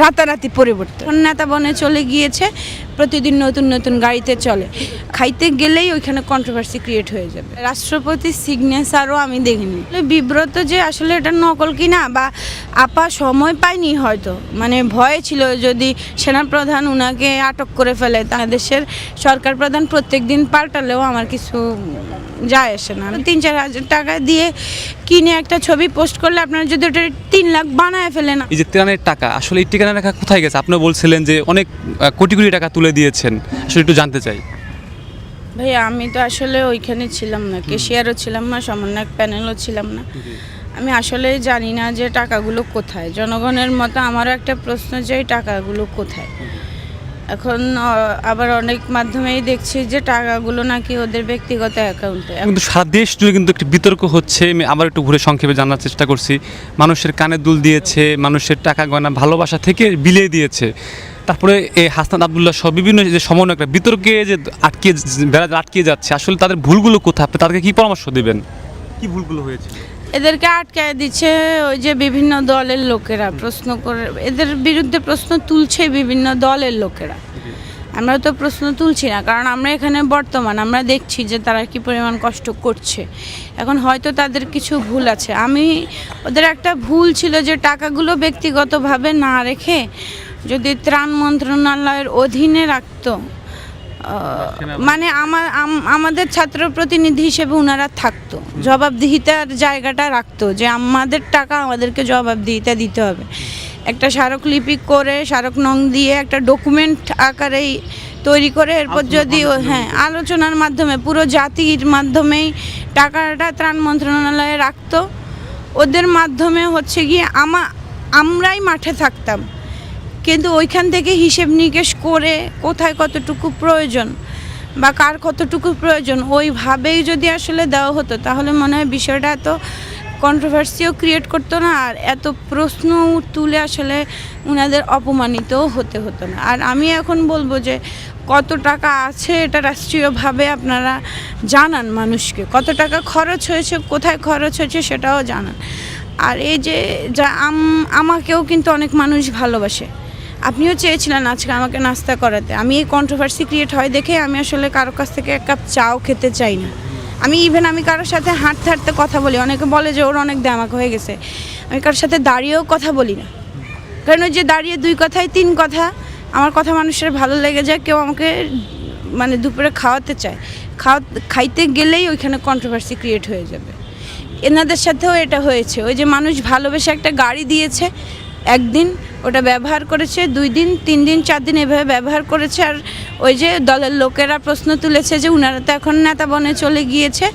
রাতারাতি পরিবর্তন। নেতা বনে চলে গিয়েছে প্রতিদিন নতুন নতুন গাড়িতে চলে। খাইতে গেলেই ওইখানে কন্ট্রোভার্সি ক্রিয়েট হয়ে যাবে। রাষ্ট্রপতির সিগনেচারও আমি দেখিনি। বিব্রত যে আসলে এটা নকল কিনা বা আপা সময় পায়নি হয়তো। মানে ভয় ছিল যদি সেনাপ্রধান উনাকে আটক করে ফেলে তাহলে দেশের সরকার প্রধান প্রত্যেক দিন পাল্টালেও আমার কিছু যায় আসে না। তিন চার হাজার টাকা দিয়ে কিনে একটা ছবি পোস্ট করলে আপনারা যদি ওটা তিন লাখ বানায় ফেলেন। এই যে ত্রাণের টাকা আসলে এই ঠিকানা টাকা কোথায় গেছে? আপনি বলছিলেন যে অনেক কোটি কোটি টাকা তুলে দিয়েছেন। আসলে একটু জানতে চাই। ভাইয়া আমি তো আসলে ওইখানে ছিলাম না। কেশিয়ারও ছিলাম না সমন্বয়ক প্যানেলও ছিলাম না। আমি আসলে জানি না যে টাকাগুলো কোথায়। জনগণের মতো আমারও একটা প্রশ্ন যে টাকাগুলো কোথায়? এখন আবার অনেক মাধ্যমেই দেখছি যে টাকাগুলো নাকি ওদের ব্যক্তিগত অ্যাকাউন্টে। কিন্তু সারা দেশ জুড়ে কিন্তু একটি বিতর্ক হচ্ছে। আমি আবার একটু ঘুরে সংক্ষেপে জানার চেষ্টা করছি। মানুষের কানে দুল দিয়েছে মানুষের টাকা গয়না ভালোবাসা থেকে বিলিয়ে দিয়েছে। তারপরে এই হাসনাত আবদুল্লাহ সহ বিভিন্ন যে সমন্বয়করা বিতর্কে যে আটকে বেড়া আটকে যাচ্ছে আসলে তাদের ভুলগুলো কোথায়? আপনি তাদেরকে কী পরামর্শ দেবেন? কি ভুলগুলো হয়েছে? এদেরকে আটকায় দিচ্ছে ওই যে বিভিন্ন দলের লোকেরা প্রশ্ন করে এদের বিরুদ্ধে প্রশ্ন তুলছে বিভিন্ন দলের লোকেরা। আমরা তো প্রশ্ন তুলছি না কারণ আমরা এখানে বর্তমান আমরা দেখছি যে তারা কি পরিমাণ কষ্ট করছে। এখন হয়তো তাদের কিছু ভুল আছে। আমি ওদের একটা ভুল ছিল যে টাকাগুলো ব্যক্তিগতভাবে না রেখে যদি ত্রাণ মন্ত্রণালয়ের অধীনে রাখতো মানে আমার আমাদের ছাত্র প্রতিনিধি হিসেবে ওনারা থাকতো। জবাবদিহিতার জায়গাটা রাখতো যে আমাদের টাকা আমাদেরকে জবাবদিহিতা দিতে হবে। একটা স্মারকলিপি করে স্মারক নং দিয়ে একটা ডকুমেন্ট আকারেই তৈরি করে এরপর যদি ও- হ্যাঁ আলোচনার মাধ্যমে পুরো জাতির মাধ্যমেই টাকাটা ত্রাণ মন্ত্রণালয়ে রাখতো। ওদের মাধ্যমে হচ্ছে গিয়ে আমা আমরাই মাঠে থাকতাম। কিন্তু ওইখান থেকে হিসেব নিকেশ করে কোথায় কতটুকু প্রয়োজন বা কার কতটুকু প্রয়োজন ওইভাবেই যদি আসলে দেওয়া হতো তাহলে মনে হয় বিষয়টা এত কন্ট্রোভার্সিও ক্রিয়েট করতো না আর এত প্রশ্ন তুলে আসলে উনাদের অপমানিতও হতে হতো না। আর আমি এখন বলব যে কত টাকা আছে এটা রাষ্ট্রীয়ভাবে আপনারা জানান মানুষকে। কত টাকা খরচ হয়েছে, কোথায় খরচ হয়েছে সেটাও জানান। আর এই যে যা আম- আমাকেও কিন্তু অনেক মানুষ ভালোবাসে। আপনিও চেয়েছিলেন আজকে আমাকে নাস্তা করাতে। আমি এই কন্ট্রোভার্সি ক্রিয়েট হয় দেখে আমি আসলে কারও কাছ থেকে এক কাপ চাও খেতে চাই না। আমি ইভেন আমি কারোর সাথে হাঁটতে হাঁটতে কথা বলি, অনেকে বলে যে ওর অনেক দামাক হয়ে গেছে। আমি কারোর সাথে দাঁড়িয়েও কথা বলি না। কারণ ওই যে দাঁড়িয়ে দুই কথায় তিন কথা, আমার কথা মানুষের ভালো লেগে যায়, কেউ আমাকে মানে দুপুরে খাওয়াতে চায়। খাওয়া, খাইতে গেলেই ওইখানে কন্ট্রোভার্সি ক্রিয়েট হয়ে যাবে। এনাদের সাথেও এটা হয়েছে। ওই যে মানুষ ভালোবেসে একটা গাড়ি দিয়েছে, একদিন ওটা ব্যবহার করেছে, দুই দিন, তিন দিন, চার দিন এভাবে ব্যবহার করেছে, আর ওই যে দলের লোকেরা প্রশ্ন তুলেছে যে উনারা তো এখন নেতা বনে চলে গিয়েছে।